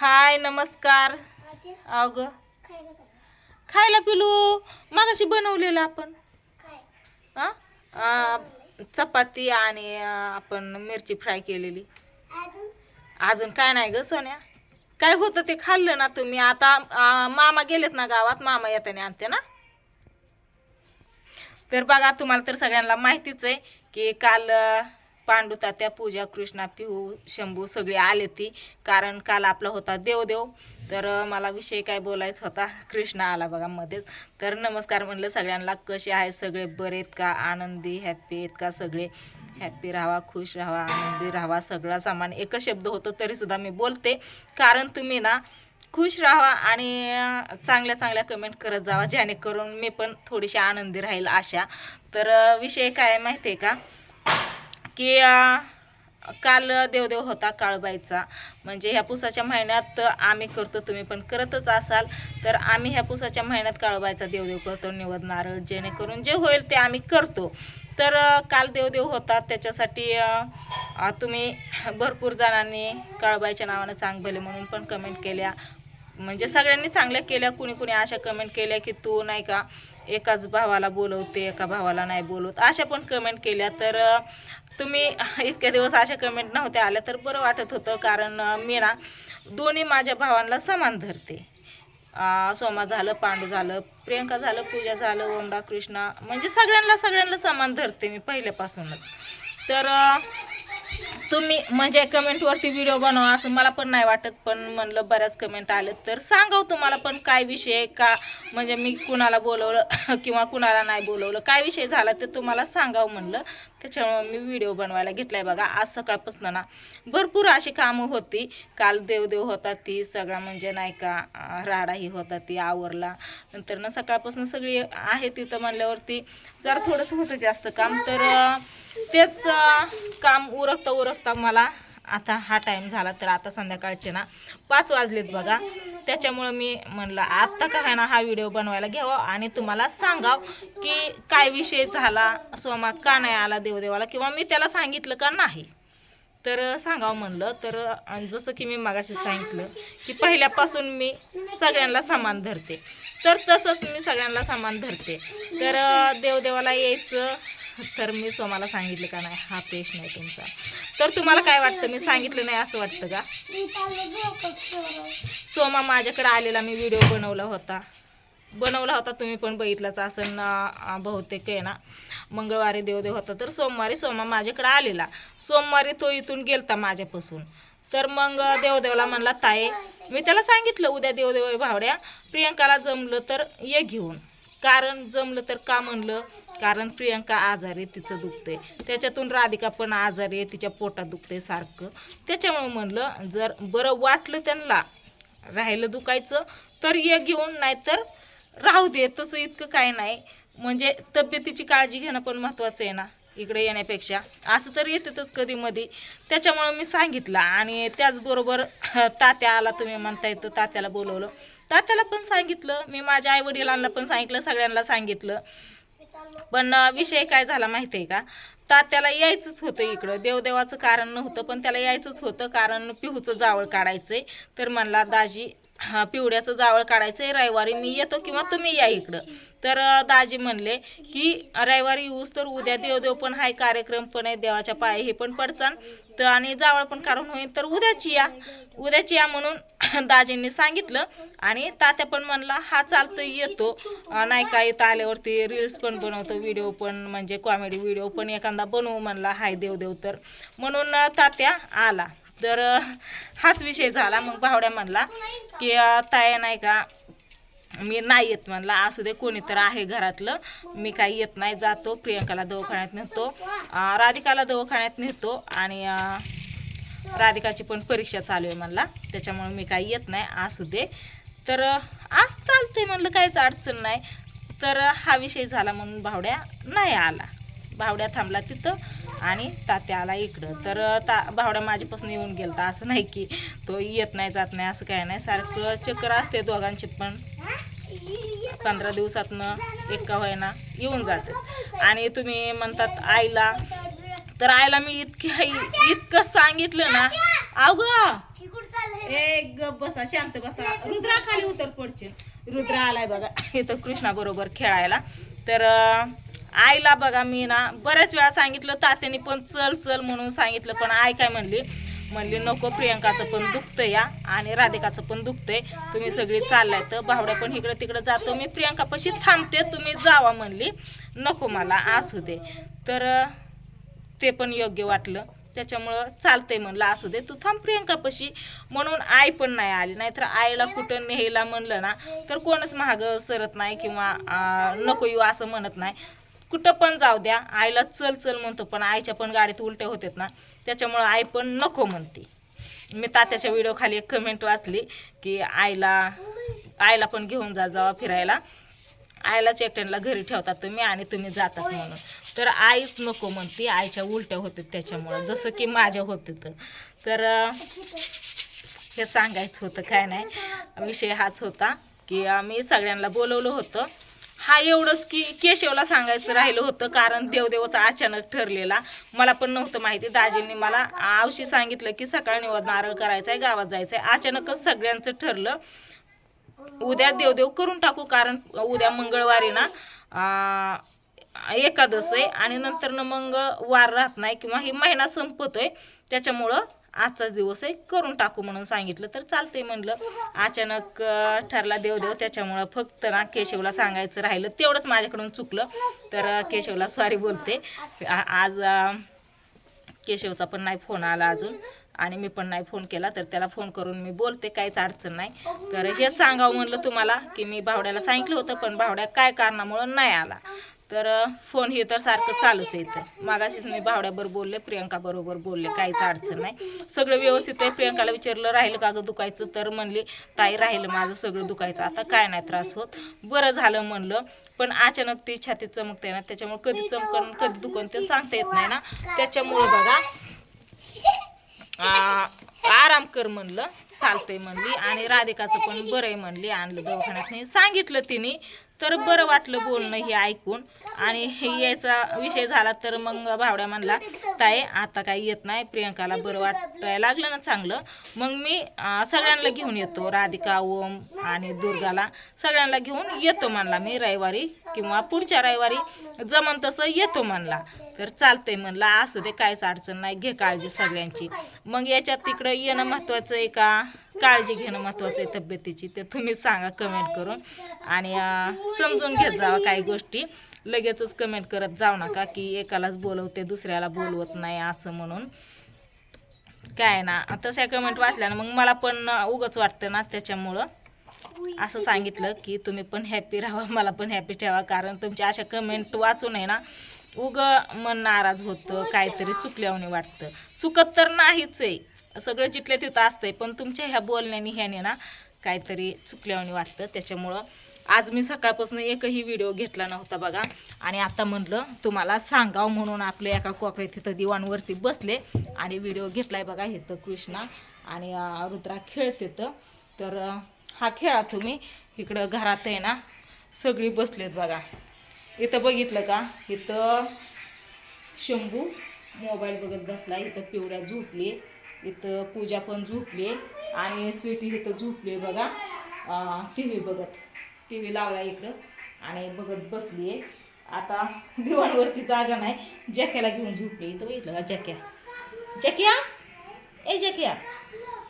हाय नमस्कार. अग. खायला पिलू? मागाशी बनवलेलं आपण. हा? चपाती आणि आपण मिरची फ्राय केलेली. अजून? काय नाही ग सोन्या. काय होतं ते खाल्लं ना तुम्ही? आता आ, मामा गेलेत ना गावात? मामा येताना आणते ना? तर बघा तुम्हाला तर सगळ्यांना माहितीच आहे की काल पांडू तात्या पूजा कृष्णा पिहू शंभू सगळे आले ती. कारण काल आपला होता देवदेव. तर मला विषय काय बोलायचा होता? कृष्णा आला बघा मध्येच. तर नमस्कार म्हणलं सगळ्यांना. कसे आहे सगळे? बरे आहेत का? आनंदी हॅप्पी आहेत का सगळे? हॅप्पी राहावा खुश राहावा आनंदी राहावा. सगळा सामान एकच शब्द होतो तरीसुद्धा मी बोलते. कारण तुम्ही ना खुश राहावा आणि चांगल्या चांगल्या कमेंट करत जावा. जेणेकरून मी पण थोडीशी आनंदी राहील अशा तर विषय काय माहिती आहे का? की काल देवदेव होता काळबाईचा. म्हणजे ह्या पुसाच्या महिन्यात आम्ही करतो तुम्ही पण करतच असाल. तर आम्ही ह्या पुसाच्या महिन्यात काळबाईचा देवदेव करतो निवद नारळ जेणेकरून जे होईल ते आम्ही करतो. तर काल देवदेव होता त्याच्यासाठी तुम्ही भरपूर जणांनी काळबाईच्या नावानं चांग भले म्हणून पण कमेंट केल्या. म्हणजे सगळ्यांनी चांगल्या केल्या कुणी कुणी अशा कमेंट केल्या की तू नाही का एकाच भावाला बोलवते एका भावाला नाही बोलवत. अशा पण कमेंट केल्या. तर तुम्ही इतक्या दिवस अशा कमेंट नव्हत्या आल्या तर बरं वाटत होतं. कारण मी ना दोन्ही माझ्या भावांना समान धरते. सोमा झालं पांडू झालं प्रियंका झालं पूजा झालं ओमडा कृष्णा म्हणजे सगळ्यांना सगळ्यांना समान धरते मी पहिल्यापासूनच. तर तुम्ही म्हणजे कमेंटवरती व्हिडिओ बनवा असं मला पण नाही वाटत पण म्हणलं बऱ्याच कमेंट आले तर सांगाव तुम्हाला पण काय विषय का म्हणजे मी कुणाला बोलवलं किंवा कुणाला नाही बोलवलं काय विषय झाला ते तुम्हाला सांगावं म्हणलं. त्याच्यामुळे मी व्हिडिओ बनवायला घेतलाय बघा आज सकाळपासून ना. भरपूर अशी कामं होती. काल देवदेव होता ती सगळा म्हणजे नाही का राडाही होता ती आवरला. नंतर ना सकाळपासून सगळी आहे तिथं म्हणल्यावरती जरा थोडंसं होतं जास्त काम तर तेच काम उरकता उरकता मला. आता हा टाईम झाला तर आता संध्याकाळचे ना. पाच वाजलेत बघा. त्याच्यामुळं मी म्हणलं आत्ता काय ना हा व्हिडिओ बनवायला घ्यावा आणि तुम्हाला सांगाव की काय विषय झाला सोमा का नाही आला देवदेवाला किंवा मी त्याला सांगितलं का नाही? तर सांगावं म्हणलं. तर जसं की मी मागाशी सांगितलं की पहिल्यापासून मी सगळ्यांना सामान धरते. तर तसंच मी सगळ्यांना सामान धरते. तर देवदेवाला यायचं तर मी सोमाला सांगितलं का नाही हा पेश नाही तुमचा. तर तुम्हाला काय वाटतं? मी सांगितलं नाही असं वाटतं का? सोमा माझ्याकडे आलेला मी व्हिडिओ बनवला होता. बनवला होता तुम्ही पण बघितलाच असं ना बहुतेक आहे ना. मंगळवारी देवदेव होता तर सोमवारी सोमा माझ्याकडे आलेला. सोमवारी तो इथून गेलता माझ्यापासून. तर मग देवदेवला म्हणला ताये मी त्याला सांगितलं उद्या देवदेव भावड्या प्रियंकाला जमलं तर ये घेऊन. कारण जमलं तर का म्हणलं? कारण प्रियंका आजारी आहे, तिचं दुखते त्याच्यातून राधिका पण आजारी आहे तिच्या पोटात दुखते सारखं. त्याच्यामुळे म्हणलं जर बरं वाटलं त्यांना राहिलं दुखायचं तर ये घेऊन नाहीतर राहू दे तसं इतकं काय नाही. म्हणजे तब्येतीची काळजी घेणं पण महत्त्वाचं आहे ना इकडे येण्यापेक्षा. असं तर येतच कधी मधी. त्याच्यामुळं मी सांगितलं आणि त्याचबरोबर तात्या आला तुम्ही म्हणताय तर तात्याला बोलवलं. तात्याला पण सांगितलं मी माझ्या आई वडिलांना पण सांगितलं सगळ्यांना सांगितलं. पण विषय काय झाला माहिती आहे का? तात्याला यायचंच होतं इकडं. देवदेवाचं कारण नव्हतं पण त्याला यायचंच होतं. कारण पिहूचं जावळ काढायचंय. तर म्हणला दाजी हा पिवड्याचं जावळ काढायचं आहे रविवारी मी येतो किंवा तुम्ही या इकडं. तर दाजी म्हणले की रविवारी येऊस तर उद्या देवदेव पण हाय कार्यक्रम पण आहे देवाच्या पाय हे पण पडचान तर आणि जावळ पण काढून होईल तर उद्याची या. उद्याची या म्हणून दाजींनी सांगितलं आणि तात्या पण म्हणला हा चालतो येतो. नाही का येतं आल्यावरती रील्स पण बनवतो व्हिडिओ पण म्हणजे कॉमेडी व्हिडिओ पण एखादा बनवू म्हणला हाय देवदेव तर. म्हणून तात्या आला. तर हाच विषय झाला. मग भावड्या म्हणला की ताया नाही का मी नाही येत म्हणला. असू दे कोणी तर आहे घरातलं. मी काही येत नाही जातो. प्रियंकाला दवाखान्यात नेतो. राधिकाला दवाखान्यात नेतो. आणि राधिकाची पण परीक्षा चालू आहे म्हणला. त्याच्यामुळे मी काही येत नाही. असू दे. तर आज चालते म्हणलं काहीच अडचण नाही. तर हा विषय झाला म्हणून भावड्या नाही आला. भावड्या थांबला तिथं. आणि तात्या आला इकडं. तर ता भावड्या माझ्यापासून येऊन गेलता. असं नाही की तो येत नाही जात नाही असं काय नाही. सारखं चक्कर असते दोघांची पण. पंधरा दिवसातनं एका होईना येऊन जातात आणि तुम्ही म्हणतात आईला. तर आईला मी इतकी इतकं सांगितलं ना. अगं एक गप बसा शांत बसा. रुद्रा खाली उतर पडचे रुद्रा आलाय बघा. इथं कृष्णा बरोबर खेळायला. तर आईला बघा मी ना बऱ्याच वेळा सांगितलं तात्याने पण चल चल म्हणून सांगितलं पण आई काय म्हणली? म्हणली नको प्रियंकाचं पण दुखतं या आणि राधिकाचं पण दुखतंय. तुम्ही सगळी चाललाय तर भावड्या पण इकडं तिकडं जातो. मी प्रियंकापाशी थांबते तुम्ही जावा म्हणली. नको मला असू दे. तर ते पण योग्य वाटलं. त्याच्यामुळं चालतंय म्हणलं असू दे तू थांब प्रियंकापाशी म्हणून आई पण नाही आली. नाहीतर आईला कुठं न्यायला म्हणलं ना तर कोणच महाग सरत नाही किंवा नको येऊ असं म्हणत नाही. कुठं पण जाऊ द्या. आईला चल चल म्हणतो पण आईच्या पण गाडीत उलटे होतेत ना. त्याच्यामुळं आई पण नको म्हणते. मी तात्याच्या व्हिडिओ खाली एक कमेंट वाचली की आईला आईला पण घेऊन जा जावा फिरायला. आईलाच एकट्यांना घरी ठेवतात तुम्ही आणि तुम्ही जातात म्हणून. तर आईच नको म्हणते आईच्या उलट्या होत्या त्याच्यामुळं. जसं की माझ्या होते तर तर हे सांगायचं होतं काय नाही. विषय हाच होता की आम्ही सगळ्यांना बोलवलं होतं. हा एवढंच की केशवला सांगायचं राहिलं होतं कारण देवदेवाचा अचानक ठरलेला. मला पण नव्हतं माहिती. दाजींनी मला आवशी सांगितलं की सकाळी निवड नारळ करायचा आहे गावात जायचं आहे अचानकच सगळ्यांचं ठरलं. उद्या देवदेव करून टाकू कारण उद्या मंगळवारी ना एकादश आहे. आणि नंतर न मग वार राहत नाही किंवा ही महिना संपतोय. त्याच्यामुळं आजचाच दिवस आहे करून टाकू म्हणून सांगितलं तर चालतंय म्हणलं. अचानक ठरला देवदेव त्याच्यामुळं फक्त ना केशवला सांगायचं राहिलं तेवढंच माझ्याकडून चुकलं. तर केशवला सॉरी बोलते. आज केशवचा पण नाही फोन आला अजून आणि मी पण नाही फोन केला तर त्याला फोन करून मी बोलते काहीच अडचण नाही. तर हे सांगावं म्हणलं तुम्हाला की मी भावड्याला सांगितलं होतं पण भावड्या काय कारणामुळं नाही आला. तर फोन हे तर सारखं चालूच आहे इथं. मागाशीच मी भावड्याबर बोलले प्रियंका बरोबर बोलले काहीच अडचण नाही. सगळं व्यवस्थित आहे. प्रियंकाला विचारलं राहिलं का गं दुखायचं? तर म्हणली ताई राहिलं माझं सगळं दुखायचं. आता काय नाही त्रास होत. बरं झालं म्हणलं पण अचानक ती छाती चमकते ना त्याच्यामुळे कधी चमकन कधी दुखन ते सांगता येत नाही ना. त्याच्यामुळे बघा आराम कर म्हणलं चालतंय म्हणली. आणि राधिकाचं पण बरं आहे म्हणली आणलं दवाखान्यात. नाही सांगितलं तिने तर बरं वाटलं बोलणं हे ऐकून. आणि हे यायचा विषय झाला तर मग भावड्या म्हणला ताई आता काही येत नाही प्रियंकाला बरं वाटायला लागलं ना चांगलं. मग मी सगळ्यांना घेऊन येतो राधिका ओम आणि दुर्गाला. सगळ्यांना घेऊन येतो म्हणला मी रविवारी किंवा पुढच्या रविवारी. जमन तसं येतो म्हणला. तर चालतंय म्हणलं असू दे काहीच अडचण नाही घे काळजी सगळ्यांची. मग याच्यात तिकडं येणं महत्त्वाचं आहे का? काळजी घेणं महत्त्वाचं आहे तब्येतीची ते तुम्ही सांगा कमेंट करून. आणि समजून घेत जावा काही गोष्टी. लगेचच कमेंट करत जाऊ नका की एकालाच बोलवते दुसऱ्याला बोलवत नाही असं म्हणून. काय ना तशा कमेंट वाचल्यानं मग मला पण उगच वाटतं ना त्याच्यामुळं. असं सांगितलं की तुम्ही पण हॅपी राहा मला पण हॅपी ठेवा. कारण तुमच्या अशा कमेंट वाचून आहे ना उग मन नाराज होतं काहीतरी चुकल्याने वाटतं. चुकत तर नाहीच आहे. सगळं जिथल्या तिथं असतंय. पण तुमच्या ह्या बोलण्याने ह्याने ना काहीतरी चुकल्याने वाटतं. त्याच्यामुळं आज मी सकाळपासून एकही व्हिडिओ घेतला नव्हता बघा. आणि आता म्हटलं तुम्हाला सांगावं म्हणून आपले एका कोकडे तिथं दिवाणवरती बसले आणि व्हिडिओ घेतलाय बघा इथं कृष्णा आणि रुद्रा खेळते तर तर हा खेळा तुम्ही. इकडं घरात आहे ना सगळी बसलेत बघा. इथं बघितलं का? इथं शंभू मोबाईल बघत बसला इथं पिवळ्या झोपली इथं पूजा पण झोपली आणि स्वीटी इथं झोपली बघा. टी व्ही बघत टी व्ही लावला इकडं आणि बघत बसली आहे. आता दिवाणवरती जागा नाही जॅक्याला घेऊन झोपली इथं बघितलं का जॅक्या? जॅक्या? ए जॅक्या.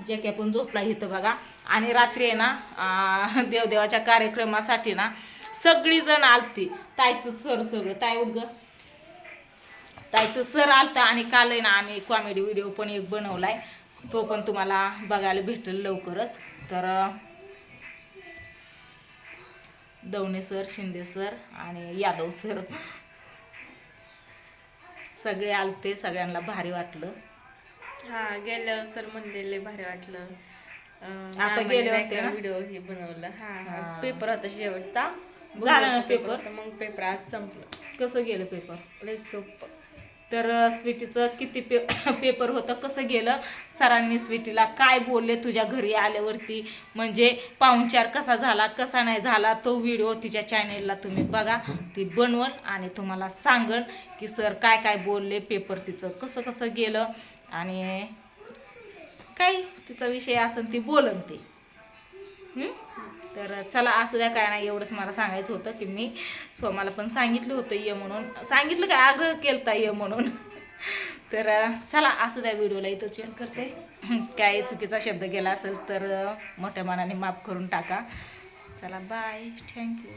जॅक्या पण झोपला इथं बघा. आणि रात्री आहे ना देवदेवाच्या कार्यक्रमासाठी ना सगळीजण आलती. ताईचं सर सगळं. ताई उठ ग ताईचं सर आलतं आणि काल आहे ना आम्ही कॉमेडी व्हिडिओ पण एक बनवलाय. तो पण तुम्हाला बघायला भेटेल लवकरच. तर दवणे सर शिंदे सर आणि यादव सर. सगळे आलते सगळ्यांना भारी वाटलं. हा गेल्यावर सर म्हणलेले भारी वाटलं. आता गेले होते? व्हिडिओ हे बनवलं? हा आज. पेपर होता शेवटचा. झाला ना पेपर? मग पेपर आज संपलं. कसं गेलं पेपर लय सोपं. तर स्वीटीचं किती पे पेपर होतं कसं गेलं? सरांनी स्वीटीला काय बोलले तुझ्या घरी आल्यावरती? म्हणजे पाहुणचार कसा झाला कसा नाही झाला? तो व्हिडिओ तिच्या चॅनेलला तुम्ही बघा. ती बनवल आणि तुम्हाला सांगन की सर काय काय बोलले पेपर तिचं कसं कसं गेलं आणि काय तिचा विषय असेल ती बोलन ते तर चला असू द्या काय नाही एवढंच मला सांगायचं होतं की मी सोमाला पण सांगितलं होतं ये म्हणून. सांगितलं काय आग्रह केलता ये म्हणून. तर चला असू द्या व्हिडिओला इथं चेंज करते. काय चुकीचा शब्द गेला असेल तर मोठ्या मनाने माफ करून टाका. चला बाय थँक्यू